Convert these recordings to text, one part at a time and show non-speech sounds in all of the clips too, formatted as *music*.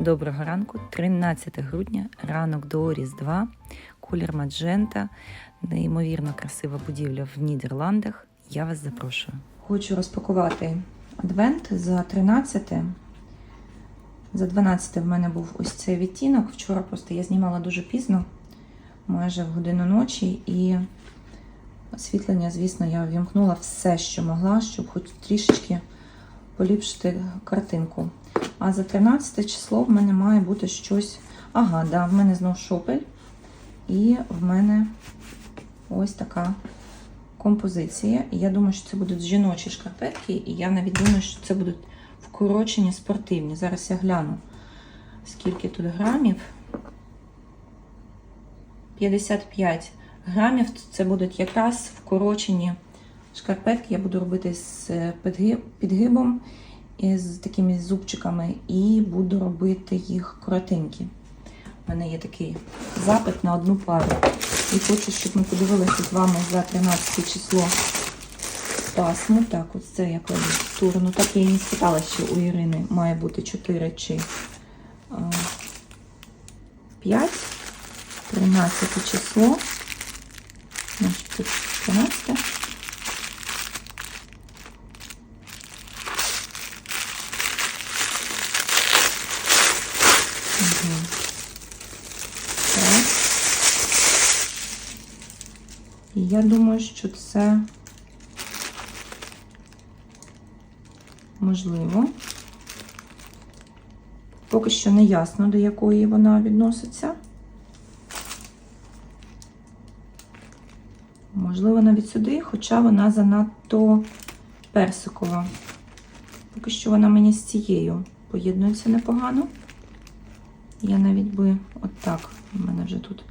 Доброго ранку, 13 грудня, ранок до Різдва, колір Маджента, неймовірно красива будівля в Нідерландах. Я вас запрошую. Хочу розпакувати адвент за 13. За 12 в мене був ось цей відтінок. Вчора просто я знімала дуже пізно, майже в годину ночі, і освітлення, звісно, я вімкнула все, що могла, щоб хоч трішечки поліпшити картинку. А за 13 число в мене має бути щось. Ага, да, в мене знов шопель. І в мене ось така композиція. І я думаю, що це будуть жіночі шкарпетки, і я навіть думаю, що це будуть вкорочені спортивні. Зараз я гляну, скільки тут грамів. 55 грамів. Це будуть якраз вкорочені шкарпетки. Я буду робити з підгиб- підгибом і з такими зубчиками, і буду робити їх коротенькі. У мене є такий запит на одну пару. І хочу, щоб ми подивилися з вами за 13 число пасму. Так, ось це я кладу в сторону. Так я і не спитала, що у Ірини має бути 4 чи 5. 13 число. Значить, тут 13. Мгм. Так. І я думаю, що це можливо. Поки що не ясно, до якої вона відноситься. Можливо, навіть сюди, хоча вона занадто персикова. Поки що вона мені з цією поєднується непогано. Я навіть би отак, у мене вже тут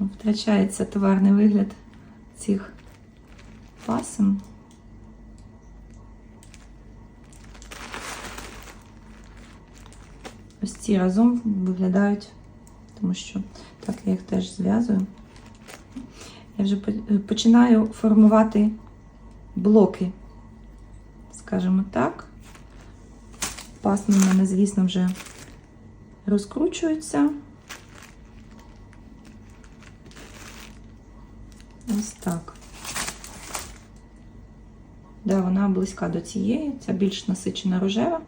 втрачається товарний вигляд цих пасем. Ось ці разом виглядають, тому що так я їх теж зв'язую. Я вже починаю формувати блоки, скажімо так. Пасми в мене, звісно, вже розкручуються. Ось так. Да, вона близька до цієї, ця більш насичена рожева.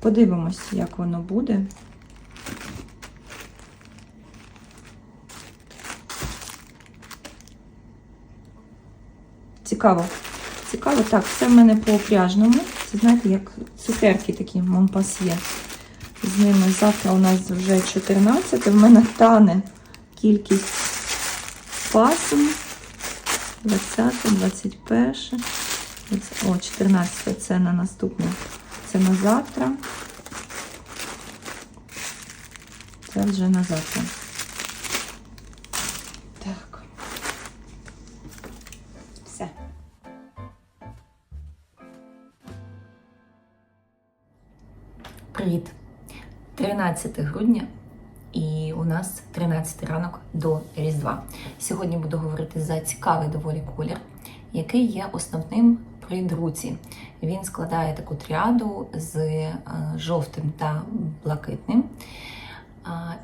Подивимось, як воно буде. Цікаво. Цікаво, так, це в мене по пряжному. Це знаєте, як цукерки такі Монпасьє. З ними завтра у нас вже 14. В мене тане кількість пасом. 20, 21. О, 14 це на наступне. Це на завтра. Це вже на завтра. Так. Все. Привіт! 13 грудня і у нас 13 ранок до Різдва. Сьогодні буду говорити за цікавий доволі колір, який є основним при друці. Він складає таку тріаду з е, жовтим та блакитним.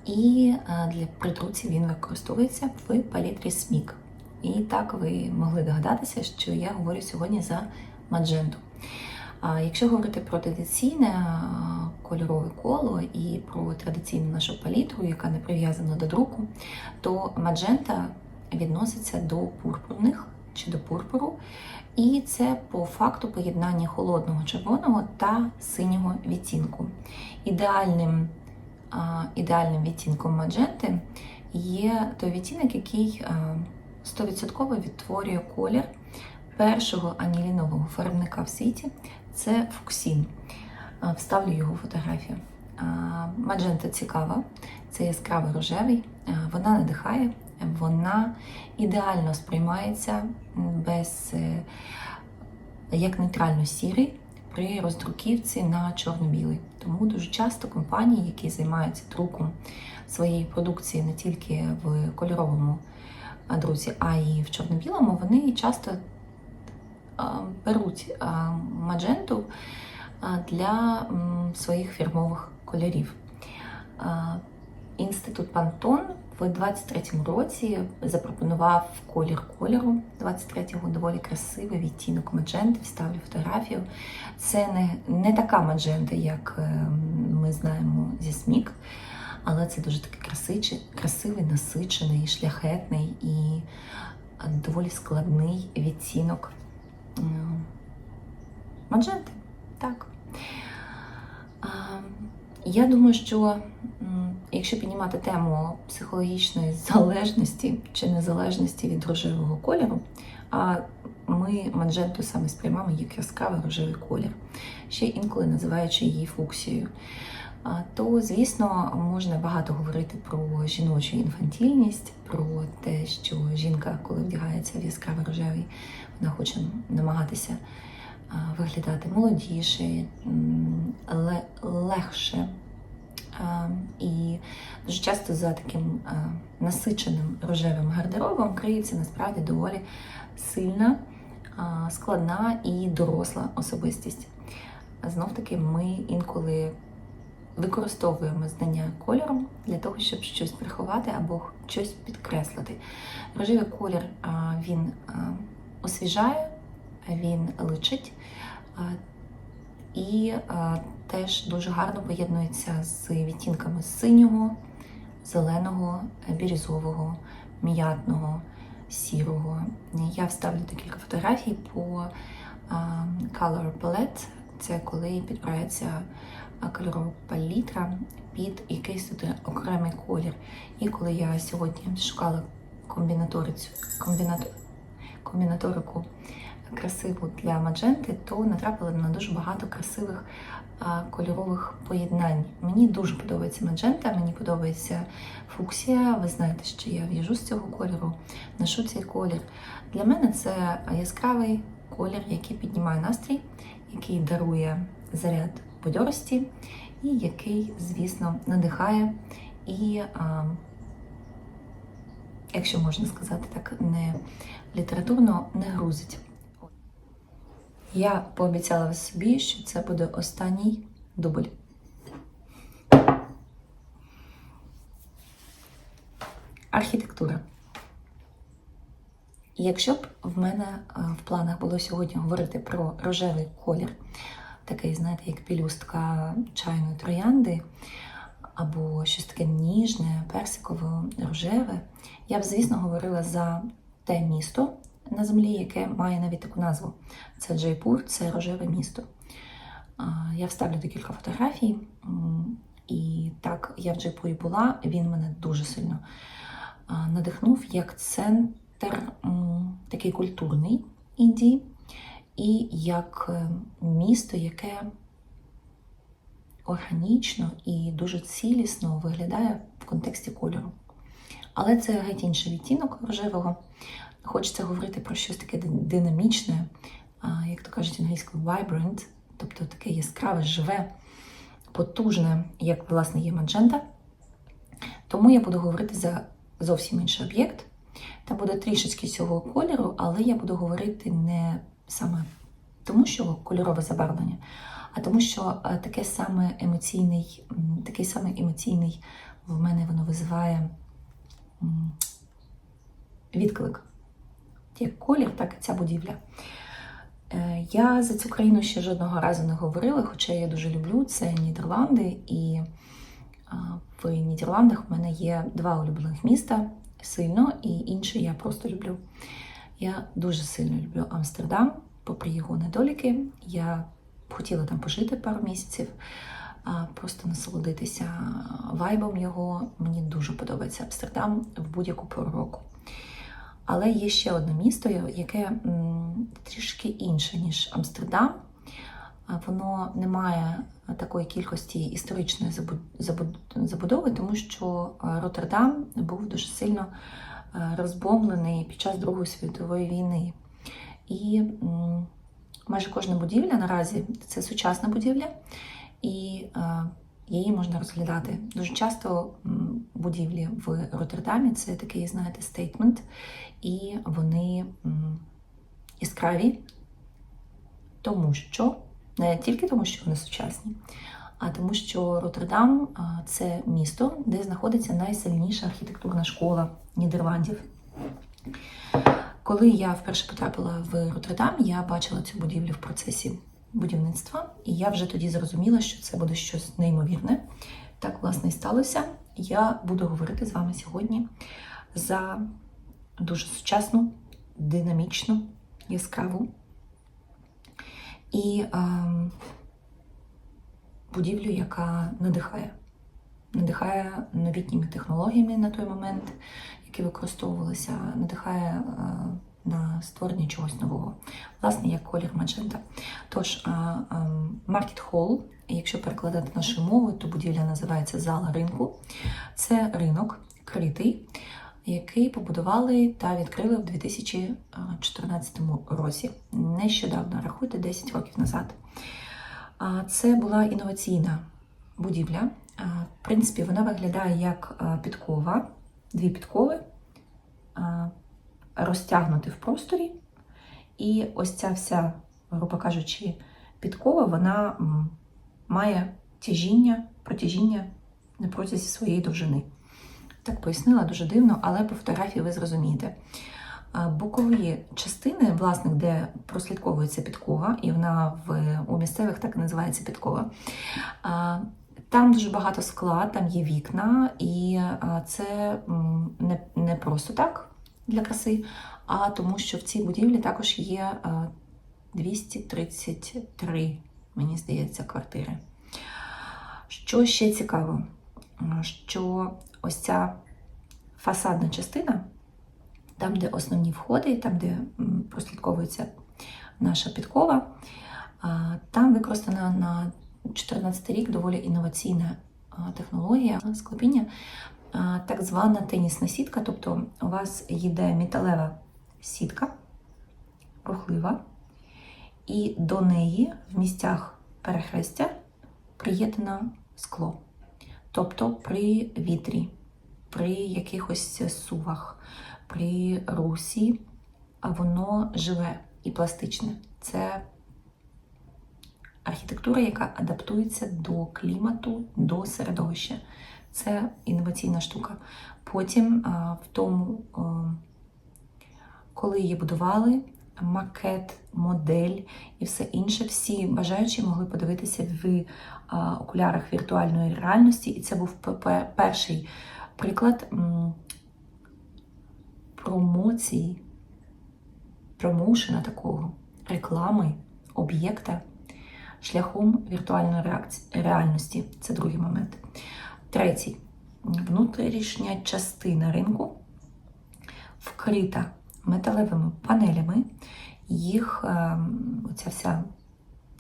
І е, для притруці він використовується в палітрі смік. І так ви могли догадатися, що я говорю сьогодні за мадженту. Якщо говорити про традиційне кольорове коло і про традиційну нашу палітру, яка не прив'язана до друку, то маджента відноситься до пурпурних чи до пурпуру, і це по факту поєднання холодного червоного та синього відтінку. Ідеальним, ідеальним відтінком мадженти є той відтінок, який а, 100% відтворює колір першого анілінового фарбника в світі це Фуксін. А, Вставлю його фотографію. Маджента цікава, це яскравий рожевий, вона надихає, вона ідеально сприймається без е, як нейтрально сірий при роздруківці на чорно-білий. Тому дуже часто компанії, які займаються друком своєї продукції не тільки в кольоровому друзі, а й в чорно-білому, вони часто беруть мадженту для своїх фірмових кольорів. Інститут Пантон в 23-му році запропонував колір кольору 23-го, доволі красивий відтінок мадженти, вставлю фотографію. Це не, не така маджента, як е, ми знаємо зі смік, але це дуже такий красичий, красивий, насичений, шляхетний і е, доволі складний відтінок мадженти. Так. Я думаю, що якщо піднімати тему психологічної *laughs* залежності чи незалежності від рожевого кольору, а ми манженту саме сприймаємо як яскравий рожевий колір, ще інколи називаючи її фуксією, то, звісно, можна багато говорити про жіночу інфантільність, про те, що жінка, коли вдягається в яскравий рожевий, вона хоче намагатися виглядати молодіше, легше. І дуже часто за таким насиченим рожевим гардеробом криється насправді доволі сильна, складна і доросла особистість. Знов таки, ми інколи використовуємо знання кольору для того, щоб щось приховати або щось підкреслити. Рожевий колір він освіжає, він личить. І теж дуже гарно поєднується з відтінками синього, зеленого, бірюзового, м'ятного, сірого. Я вставлю декілька фотографій по Color Palette. Це коли підбирається кольорова палітра під якийсь окремий колір. І коли я сьогодні шукала комбінаторику красиву для мадженти, то натрапила на дуже багато красивих кольорових поєднань. Мені дуже подобається маджента, мені подобається фуксія. Ви знаєте, що я в'яжу з цього кольору, ношу цей колір. Для мене це яскравий колір, який піднімає настрій, який дарує заряд бадьорості і який, звісно, надихає і, якщо можна сказати так, не літературно не грузить. Я пообіцяла собі, що це буде останній дубль. Архітектура. Якщо б в мене е, в планах було сьогодні говорити про рожевий колір, такий, знаєте, як пілюстка чайної троянди, або щось таке ніжне, персикове, рожеве, я б, звісно, говорила за те місто на землі, яке має навіть таку назву. Це Джайпур, це рожеве місто. Я вставлю декілька фотографій. І так, я в Джайпурі була, він мене дуже сильно надихнув як центр такий культурний Індії, і як е, місто, яке органічно і дуже цілісно виглядає в контексті кольору. Але це геть інший відтінок рожевого. Хочеться говорити про щось таке динамічне, як то кажуть англійською, vibrant, тобто таке яскраве, живе, потужне, як власне є маджента. Тому я буду говорити за зовсім інший об'єкт. Там буде трішечки цього кольору, але я буду говорити не саме тому, що кольорове забарвлення, а тому, що е, таке саме емоційний, такий самий емоційний в мене воно визиває відклик. Як колір, так і ця будівля. Е, Я за цю країну ще жодного разу не говорила, хоча я дуже люблю це Нідерланди, і в Нідерландах в мене є два улюблених міста сильно, і інші я просто люблю. Я дуже сильно люблю Амстердам, попри його недоліки. Я хотіла там пожити пару місяців, просто насолодитися вайбом його. Мені дуже подобається Амстердам в будь-яку пору року. Але є ще одне місто, яке трішки інше, ніж Амстердам. Воно не має такої кількості історичної забу- забу- забудови, тому що е, Роттердам був дуже сильно е, розбомблений під час Другої світової війни. І майже кожна будівля наразі це сучасна будівля, і е, її можна розглядати. Дуже часто будівлі в Роттердамі це такий, знаєте, стейтмент, і вони яскраві, тому що не тільки тому, що вони сучасні, а тому, що Роттердам це місто, де знаходиться найсильніша архітектурна школа Нідерландів. Коли я вперше потрапила в Роттердам, я бачила цю будівлю в процесі будівництва, і я вже тоді зрозуміла, що це буде щось неймовірне. Так, власне, і сталося. Я буду говорити з вами сьогодні за дуже сучасну, динамічну, яскраву і ем, будівлю, яка надихає. Надихає новітніми технологіями на той момент, які використовувалися, надихає е, на створення чогось нового, власне, як колір Маджента. Тож, Market Hall, якщо перекладати нашою мовою, то будівля називається Зала ринку. Це ринок критий, який побудували та відкрили в 2014 році. Нещодавно, рахуйте, 10 років назад. Це була інноваційна будівля. В принципі, вона виглядає як підкова, дві підкови, а, розтягнуті в просторі. І ось ця вся, грубо кажучи, підкова, вона має тяжіння, протяжіння на протязі своєї довжини. Так пояснила дуже дивно, але по фотографії ви зрозумієте. Бокові частини, власне, де прослідковується підкова, і вона в, у місцевих так і називається підкова. Там дуже багато скла, там є вікна, і це не, не просто так для краси, а тому, що в цій будівлі також є 233, мені здається, квартири. Що ще цікаво, що ось ця фасадна частина, там, де основні входи, там, де прослідковується наша підкова, там використана на 14 рік доволі інноваційна технологія склепіння, так звана тенісна сітка. Тобто у вас йде металева сітка, рухлива, і до неї в місцях перехрестя приєднано скло. Тобто при вітрі, при якихось сувах, при русі, воно живе і пластичне. Це архітектура, яка адаптується до клімату, до середовища. Це інноваційна штука. Потім в тому, коли її будували, макет, модель і все інше, всі бажаючі могли подивитися в окулярах віртуальної реальності, і це був перший приклад промоції, промоушена такого, реклами об'єкта шляхом віртуальної реальності. Це другий момент. Третій. Внутрішня частина ринку вкрита металевими панелями. Їх ем, оця вся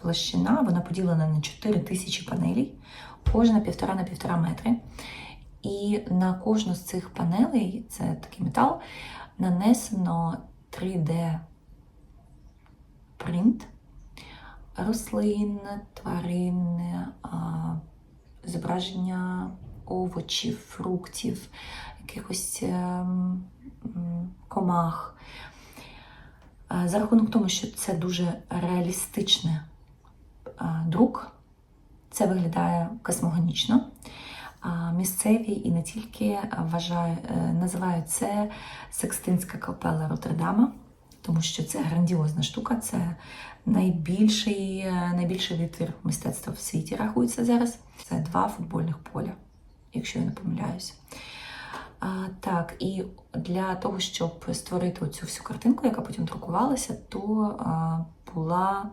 площина вона поділена на 4 тисячі панелей, кожна півтора на півтора метри. І на кожну з цих панелей, це такий метал, нанесено 3D принт рослин, тварин, зображення овочів, фруктів, якихось ем, комах. За рахунок того, що це дуже реалістичний друк, це виглядає космогонічно. Місцеві і не тільки е, називають це Секстинська капела Роттердама, тому що це грандіозна штука, це найбільший, е, найбільший витвір мистецтва в світі рахується зараз. Це два футбольних поля, якщо я не помиляюся. А, так, і для того, щоб створити цю всю картинку, яка потім друкувалася, то а, була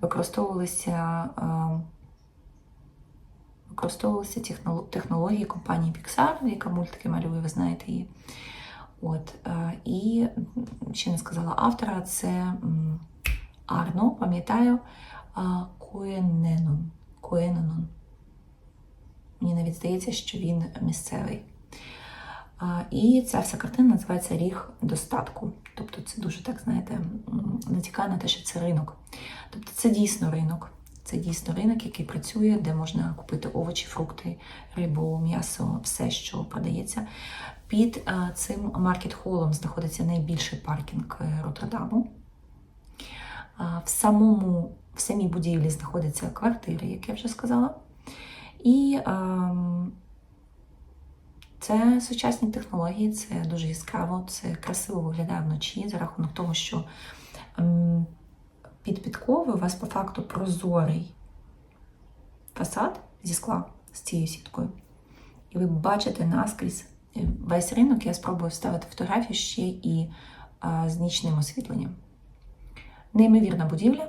використовувалися. А, Використовувалися технолог- технології компанії Pixar, яка мультики малює, ви знаєте її. От, е, і ще не сказала автора, це Арно, пам'ятаю, а, Коененон. Мені навіть здається, що він місцевий. І ця вся картина називається Ріг достатку. Тобто це дуже так, знаєте, натякає на те, що це ринок. Тобто це дійсно ринок. Це дійсно ринок, який працює, де можна купити овочі, фрукти, рибу, м'ясо, все, що продається. Під цим маркет-холом знаходиться найбільший паркінг е, Роттердаму. В самому в самій будівлі знаходяться квартири, як я вже сказала. І ем, це сучасні технології, це дуже яскраво, це красиво виглядає вночі за рахунок того, що ем, під підковою у вас по факту прозорий фасад зі скла з цією сіткою. І ви бачите наскрізь е, весь ринок. Я спробую вставити фотографію ще і а, з нічним освітленням. Неймовірна будівля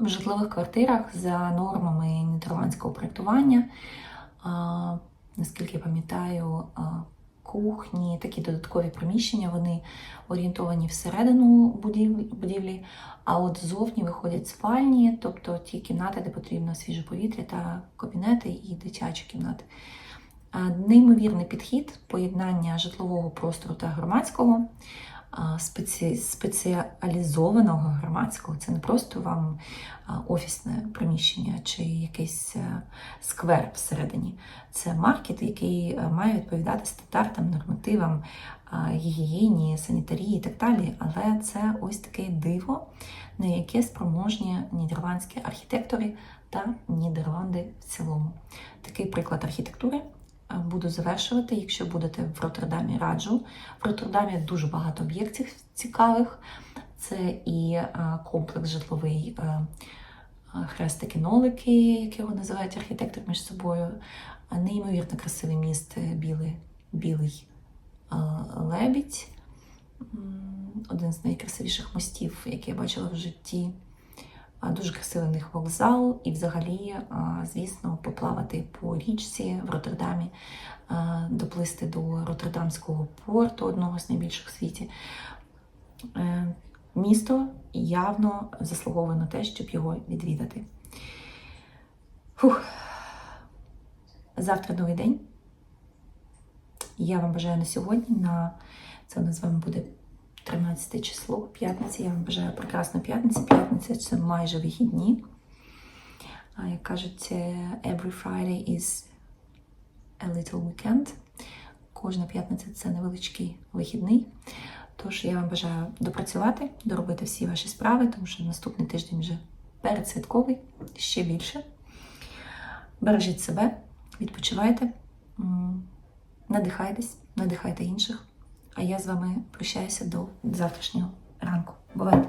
в житлових квартирах за нормами нідерландського проєктування. Наскільки я пам'ятаю, кухні, такі додаткові приміщення, вони орієнтовані всередину будівлі, а от ззовні виходять спальні, тобто ті кімнати, де потрібно свіже повітря та кабінети і дитячі кімнати. Неймовірний підхід поєднання житлового простору та громадського, спеці... спеціалізованого громадського. Це не просто вам офісне приміщення чи якийсь е, сквер всередині. Це маркет, який е, має відповідати стандартам, нормативам, гігієні, санітарії і так далі. Але це ось таке диво, на яке спроможні нідерландські архітектори та Нідерланди в цілому. Такий приклад архітектури буду завершувати. Якщо будете в Роттердамі, раджу. В Роттердамі дуже багато об'єктів цікавих. Це і е, комплекс житловий е, хрестики-нолики, як його називають архітектори між собою. Неймовірно красиве місто білий, білий е, лебідь. Один з найкрасивіших мостів, який я бачила в житті. Дуже красивий в них вокзал, і взагалі, звісно, поплавати по річці в Роттердамі, доплисти до Роттердамського порту, одного з найбільших в світі. Е, Місто явно заслуговує те, щоб його відвідати. Фух. Завтра новий день. Я вам бажаю на сьогодні, на це у буде 13 число, п'ятниця. Я вам бажаю прекрасної п'ятниці. П'ятниця це майже вихідні. А як кажуть, е, every Friday is a little weekend. Кожна п'ятниця це невеличкий вихідний. Тож я вам бажаю допрацювати, доробити всі ваші справи, тому що наступний тиждень вже передсвятковий, ще більше. Бережіть себе, відпочивайте, надихайтесь, надихайте інших. А я з вами прощаюся до завтрашнього ранку. Бувайте!